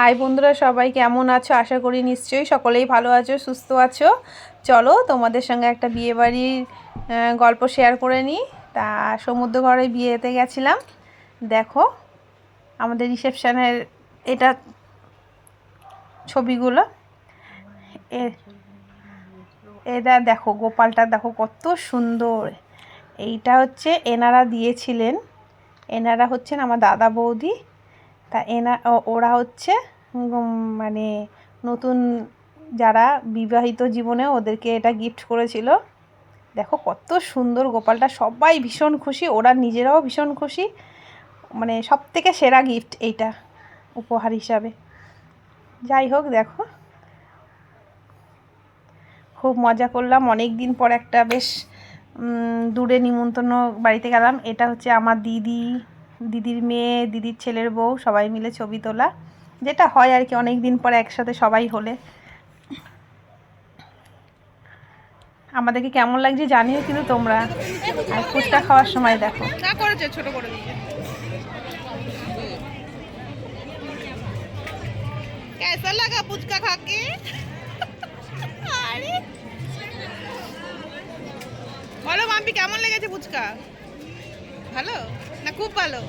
High বন্ধুরা, সবাই কেমন আছো? আশা করি নিশ্চয়ই সকলেই ভালো আছো, সুস্থ আছো। চলো, তোমাদের সঙ্গে একটা বিয়েবাড়ির গল্প শেয়ার করে নিই। তা সমুদ্র ঘরে বিয়েতে গেছিলাম। দেখো, আমাদের রিসেপশানের এটা ছবিগুলো। এটা দেখো, গোপালটা দেখো কত সুন্দর। এইটা হচ্ছে এনারা দিয়েছিলেন। এনারা হচ্ছেন আমার দাদা বৌদি। তা এনা ওরা হচ্ছে মানে নতুন যারা বিবাহিত জীবনে ওদেরকে এটা গিফট করেছিল। দেখো কত সুন্দর গোপালটা, সবাই ভীষণ খুশি, ওরা নিজেরাও ভীষণ খুশি। মানে সব থেকে সেরা গিফট এইটা উপহার হিসাবে। যাই হোক, দেখো। খুব মজা করলাম অনেক দিন পর একটা বেশ দূরে নিমন্ত্রণ বাড়িতে গেলাম। এটা হচ্ছে আমার দিদি। দিদির মেয়ে দিদির ছেলের বউ সবাই মিলে ছবি তোলা যেটা হয় আর কি অনেক দিন পর একসাথে সবাই হলে আমাদেরকে কেমন লাগছে জানিও কিন্তু তোমরা আর ফুচকা খাওয়ার সময় দেখো না করেছে ছোট করে দিয়েছে कैसा लगा पुचका खा के আরে বলো মাম্পি কেমন লেগেছে ফুচকা ভালো না খুব ভালো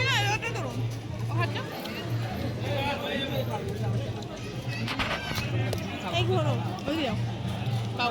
না, ওটা ধরুন। এই ঘোরো, ওই দিও। পাও।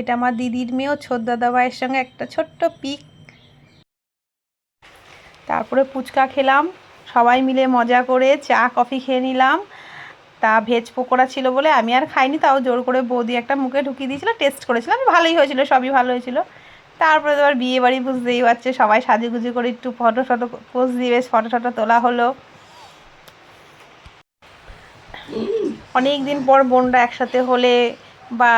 এটা আমার দিদির মেয়েও, ছোট দাদা ভাইয়ের সঙ্গে একটা ছোট্ট পিক। তারপরে ফুচকা খেলাম, সবাই মিলে মজা করে চা, কফি খেয়ে নিলাম। তা ভেজ পকোড়া ছিল বলে আমি আর খাইনি, তাও জোর করে বৌদি একটা মুখে ঢুকিয়ে দিয়েছিল, টেস্ট করেছিলাম ভালোই হয়েছিল, সবই ভালো হয়েছিল। তারপরে তো আর বিয়ে বাড়ি বুঝতেই পারছে, সবাই সাজুগুজু করে একটু ফটো ফটো পোজ দিয়ে বেশ ফটো টটো তোলা হলো। অনেক দিন পর বোনরা একসাথে হলে বা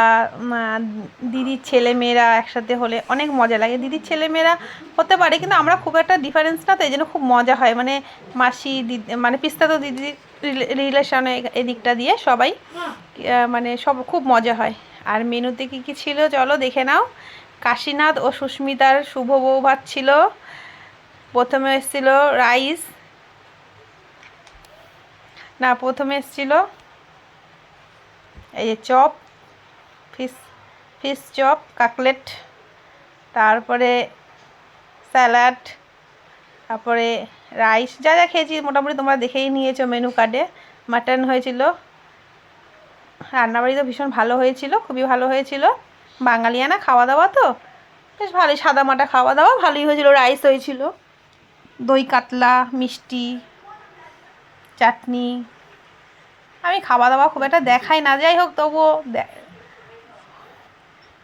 দিদির ছেলেমেয়েরা একসাথে হলে অনেক মজা লাগে। দিদির ছেলেমেয়েরা হতে পারে, কিন্তু আমরা খুব একটা ডিফারেন্স না, তো এই জন্য খুব মজা হয়। মানে মাসি, দিদি মানে পিস্তা তো দিদির রিলেশনে এদিকটা দিয়ে সবাই মানে সব খুব মজা হয়। আর মেনুতে কী কী ছিল চলো দেখে নাও। কাশীনাথ ও সুস্মিতার শুভ বউ ভাত ছিল। প্রথমে এসেছিল রাইস। না, প্রথমে এসেছিল এই যে chop. Fish fish chop, cutlet, তারপরে স্যালাড, তারপরে রাইস, যা যা খেয়েছি মোটামুটি তোমরা দেখেই নিয়েছো মেনু কার্ডে। মাটন হয়েছিল। রান্নাবাড়ি তো ভীষণ ভালো হয়েছিল, খুবই ভালো হয়েছিল। বাঙালিয়ানা খাওয়া দাওয়া তো, বেশ ভালোই সাদা মাটা খাওয়া দাওয়া ভালোই হয়েছিল, রাইস হয়েছিল। দই কাতলা, মিষ্টি, চাটনি। আমি খাওয়া দাওয়া খুব একটা দেখাই না, যাই হোক তবুও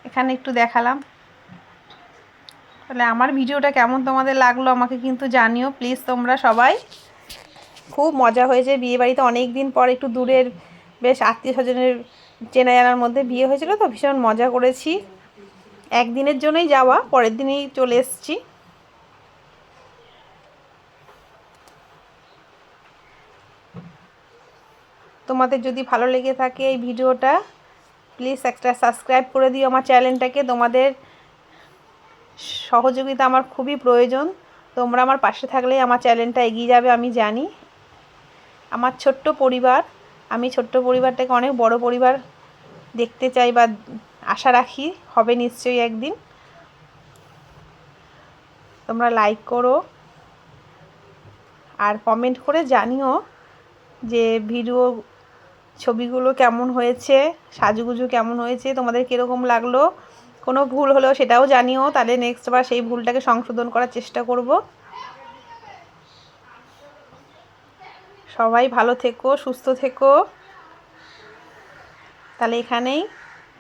এখানে একটু দেখালাম। তাহলে আমার ভিডিওটা কেমন তোমাদের লাগল আমাকে কিন্তু জানিও প্লিজ তোমরা সবাই। খুব মজা হয়েছে বিয়ে বাড়িতে অনেক দিন পর একটু দূরের, বেশ আত্মীয় স্বজনের চেনা জানার মধ্যে বিয়ে হয়েছিল তো ভীষণ মজা করেছি। একদিনের জন্যই যাওয়া, পরের দিনই চলে এসেছি। তোমাদের যদি ভালো লেগে থাকে এই ভিডিওটা প্লিজ একটা সাবস্ক্রাইব করে দিও আমার চ্যানেলটাকে। তোমাদের সহযোগিতা আমার খুবই প্রয়োজন। তোমরা আমার পাশে থাকলেই আমার চ্যানেলটা এগিয়ে যাবে, আমি জানি। আমার ছোট্ট পরিবার, আমি ছোট্ট পরিবারটাকে অনেক বড় পরিবার দেখতে চাই বা আশা রাখি হবে নিশ্চয়ই একদিন। তোমরা লাইক করো আর কমেন্ট করে জানিও যে ভিডিও ছবিগুলো কেমন হয়েছে, সাজুগুজু কেমন হয়েছে, তোমাদের কীরকম লাগল? কোনো ভুল হলেও সেটাও জানিও, তাহলে নেক্সট বার সেই ভুলটাকে সংশোধন করার চেষ্টা করব। সবাই ভালো থেকো, সুস্থ থেকো। তাহলে এখানেই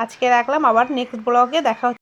আজকে রাখলাম, আবার নেক্সট ব্লগে দেখা